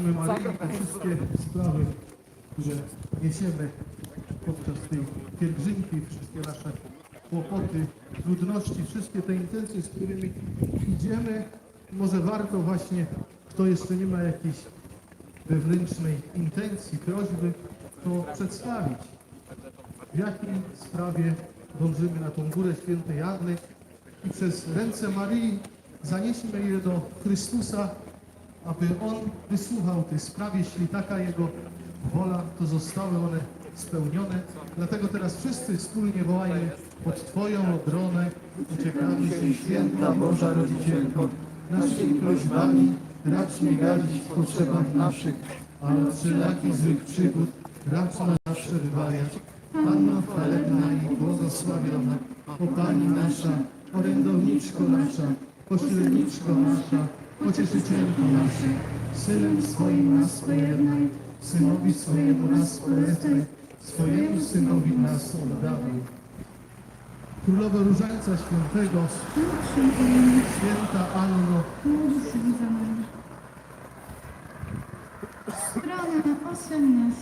Te wszystkie sprawy, które niesiemy podczas tej pielgrzymki, wszystkie nasze kłopoty, trudności, wszystkie te intencje, z którymi idziemy. Może warto właśnie, kto jeszcze nie ma jakiejś wewnętrznej intencji, prośby, to przedstawić, w jakiej sprawie dążymy na tą górę świętej Anny i przez ręce Maryi zanieśmy je do Chrystusa, aby On wysłuchał tych spraw, jeśli taka Jego wola, to zostały one spełnione. Dlatego teraz wszyscy wspólnie wołajmy pod Twoją obronę uciekamy się święta Boża Rodzicielko, naszymi prośbami racz nie gadzić w potrzebach naszych, ale od wszelakich złych przygód racz nas wybawiać. Panno chwalebna i błogosławiona, o Pani nasza, orędowniczko nasza, pośredniczko nasza, pocieszycielko naszych, Synem swoim nas pojednaj, Synowi swojemu nas polecaj, swojemu Synowi nas oddawaj. Królowo Różańca Świętego, Święta Anno, Strona 18.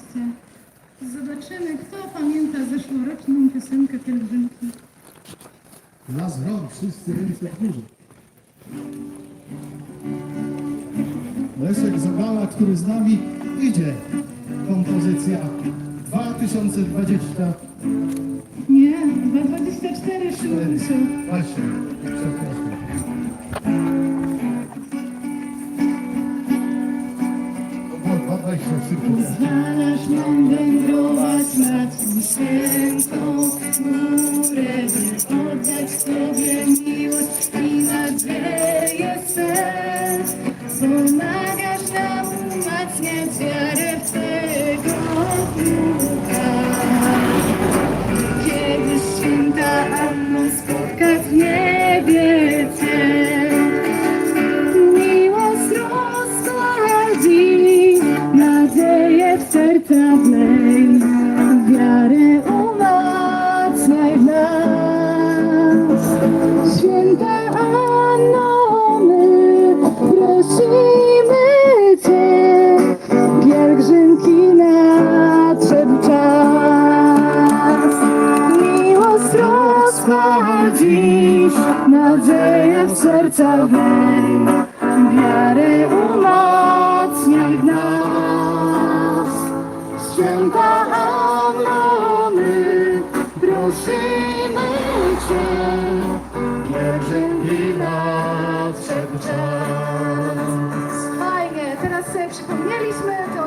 Zobaczymy, kto pamięta zeszłoroczną piosenkę pielgrzymki. Las rąk, wszyscy ręce w górze. Leszek Zabała, który z nami idzie. Kompozycja 2020. Nie, 224 Szymonszu. Właśnie, przepraszam. To było 220 szybko. Pozwalasz nam wędrować nad tą świętą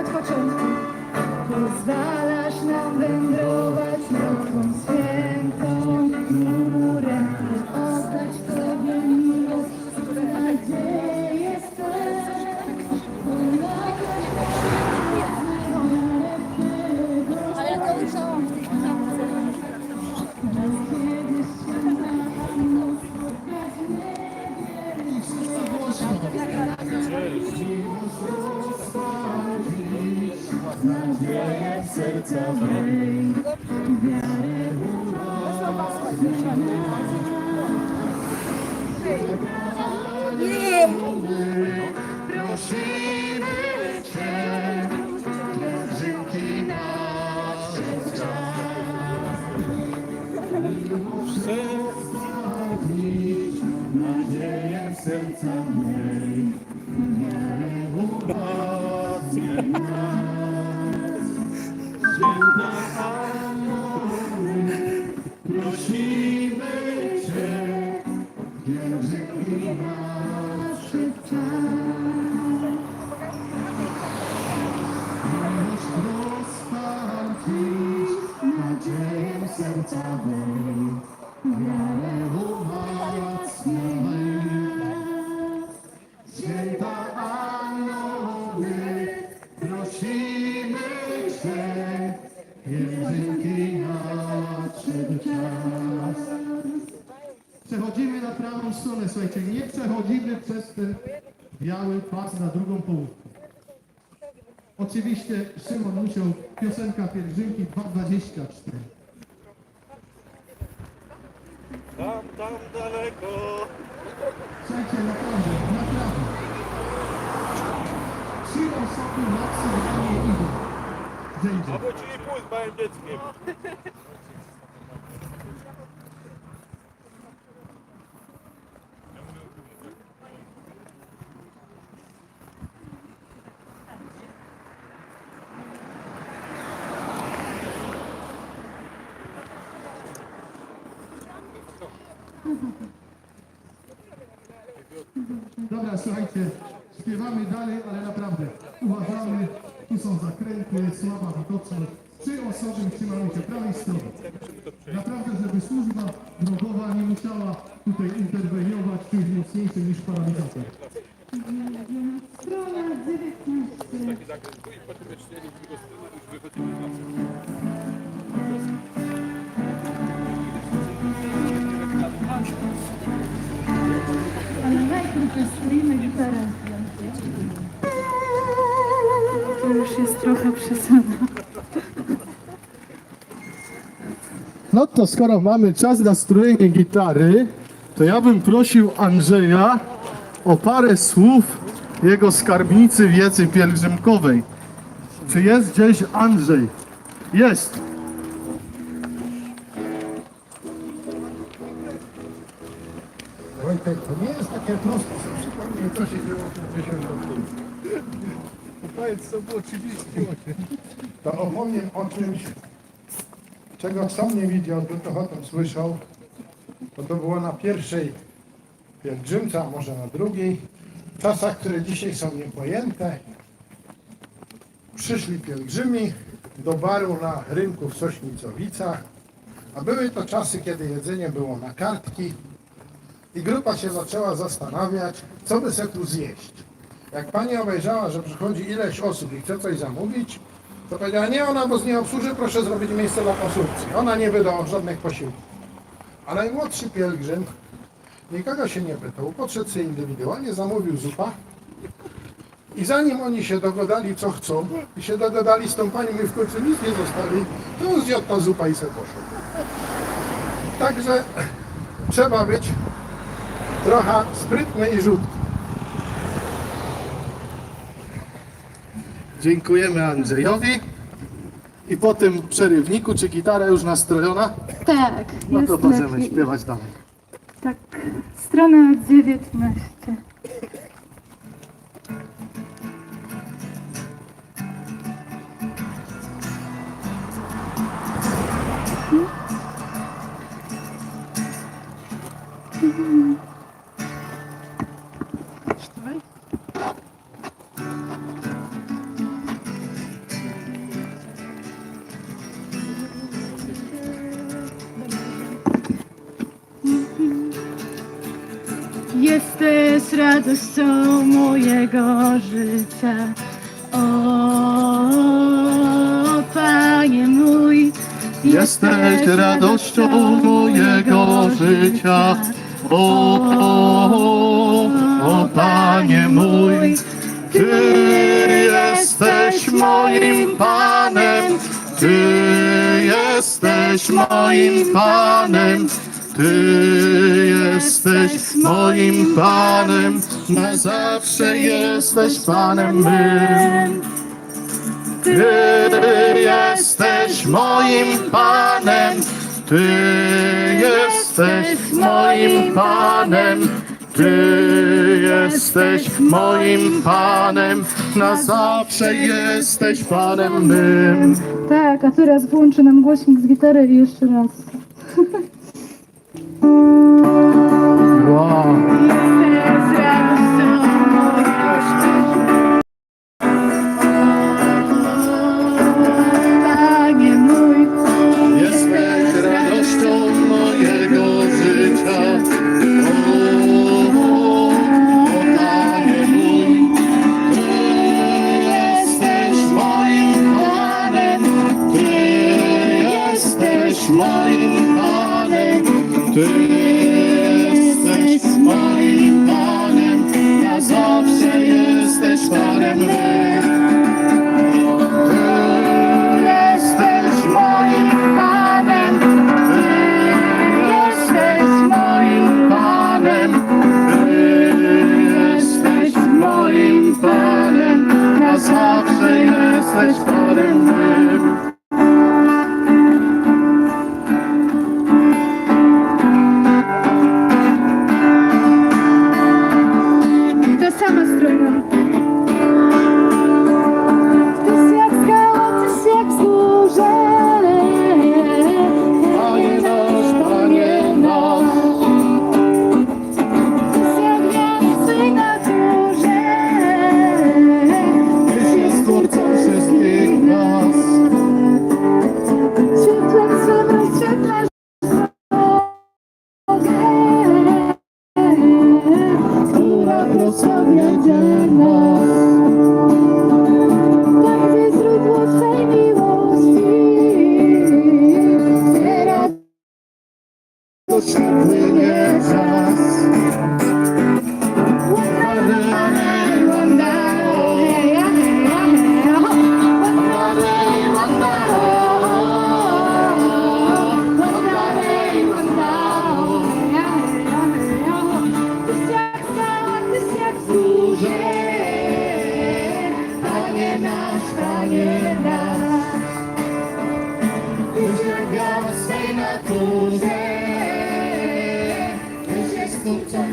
od. Pozwalasz nam wędrować Przechodzimy na prawą stronę, słuchajcie, nie przechodzimy przez ten biały pas na drugą połówkę. Oczywiście Szymon musiał, piosenka pielgrzymki 224. Tam, tam daleko. Słuchajcie, naprawdę, naprawdę. Trzy osoby maksymalnie idą. Zejdzie. A bo ci pójść małym dzieckiem. Służba drogowa nie musiała tutaj interweniować, czymś mocniejszym niż paralizator. No to skoro mamy czas na strojenie gitary, to ja bym prosił Andrzeja o parę słów jego skarbnicy wiedzy pielgrzymkowej. Czy jest gdzieś Andrzej? Jest. Wojtek, to nie jest takie proste. Przypomnij, co się działo przed 10 lat temu. Powiedz, co było 38. To opowiem o czymś, czego sam nie widział, tylko o tym słyszał. Bo to było na pierwszej pielgrzymce, a może na drugiej. W czasach, które dzisiaj są niepojęte. Przyszli pielgrzymi do baru na rynku w Sośnicowicach. A były to czasy, kiedy jedzenie było na kartki. I grupa się zaczęła zastanawiać, co by se tu zjeść. Jak pani obejrzała, że przychodzi ileś osób i chce coś zamówić, to powiedziała, nie ona, z nie obsłuży, proszę zrobić miejsce dla konsumpcji. Ona nie wyda żadnych posiłków. A najmłodszy pielgrzym nikogo się nie pytał, podszedł sobie indywidualnie, zamówił zupa i zanim oni się dogadali, co chcą i się dogadali z tą panią i w końcu nic nie zostali, to on zjadł ta zupa i se poszedł. Także trzeba być trochę sprytny i rzutki. Dziękujemy Andrzejowi. I po tym przerywniku, czy gitara już nastrojona? Tak, No jest to możemy lepiej. śpiewać dalej. Tak, strona 19. Jesteś radością mojego życia. O, Panie mój, Jesteś radością mojego życia. O, o, o Panie mój, Ty jesteś moim Panem, Ty jesteś moim Panem, Ty jesteś moim Panem, na zawsze jesteś Panem mym. Ty jesteś moim Panem, Ty jesteś moim Panem, Ty jesteś moim Panem, na zawsze jesteś Panem mym. Tak, a teraz włączy nam głośnik z gitary i jeszcze raz. 哇。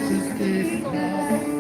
Wszystkich nas.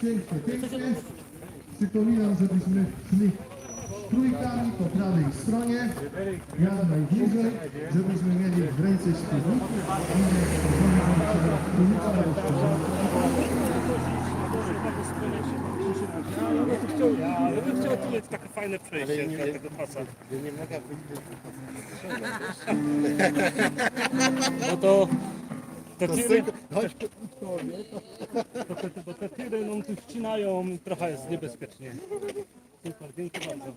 Pięknie, pięknie. Przypominam, żebyśmy szli trójkami po prawej stronie, jak najbliżej, żebyśmy mieli w ręce śpiewniki, i nie stosowali się trójka na Ja bym chciał tu mieć takie fajne przejście dla tego pasa. No to... To tiry, to te, bo te tiry no, tu ścinają, trochę jest niebezpiecznie. Super, dzięki bardzo.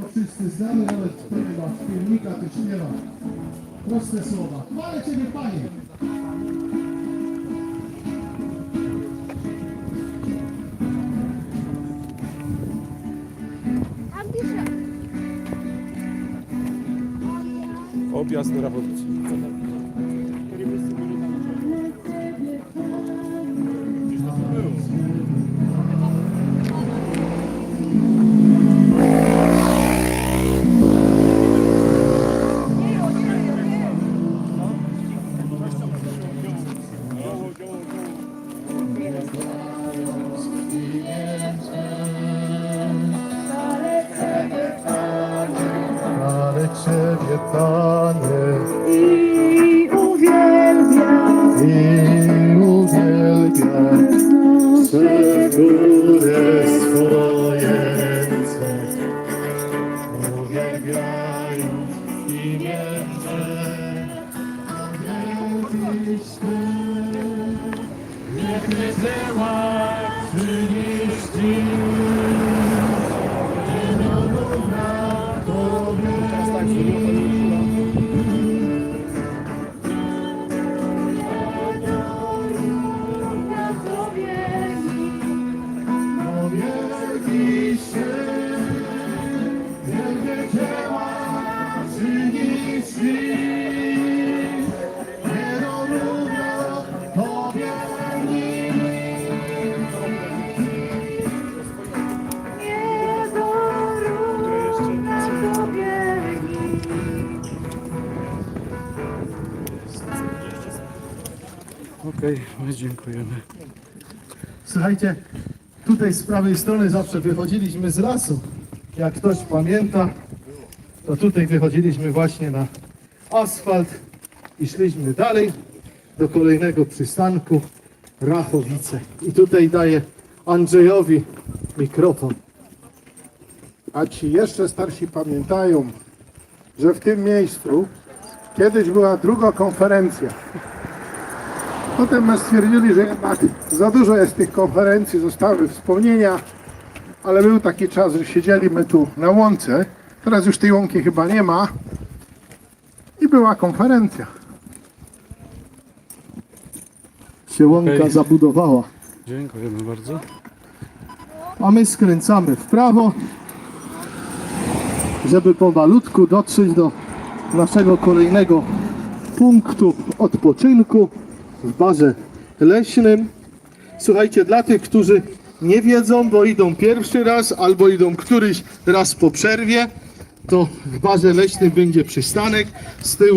To wszyscy znamy, nawet to czy nie ma. Proste słowa. Chwalę Ciebie, Panie. Is there one? Okej, my dziękujemy. Słuchajcie, tutaj z prawej strony zawsze wychodziliśmy z lasu. Jak ktoś pamięta, to tutaj wychodziliśmy właśnie na asfalt i szliśmy dalej do kolejnego przystanku Rachowice. I tutaj daję Andrzejowi mikrofon. A ci jeszcze starsi pamiętają, że w tym miejscu kiedyś była druga konferencja. Potem my stwierdzili, że jednak za dużo jest tych konferencji, zostały wspomnienia, ale był taki czas, że siedzieliśmy tu na łące. Teraz już tej łąki chyba nie ma. I była konferencja. Się łąka Okej. zabudowała. Dziękujemy bardzo. a my skręcamy w prawo, żeby pomalutku dotrzeć do naszego kolejnego punktu odpoczynku w barze leśnym. Słuchajcie, dla tych, którzy nie wiedzą, bo idą pierwszy raz albo idą któryś raz po przerwie, to w barze leśnym będzie przystanek z tyłu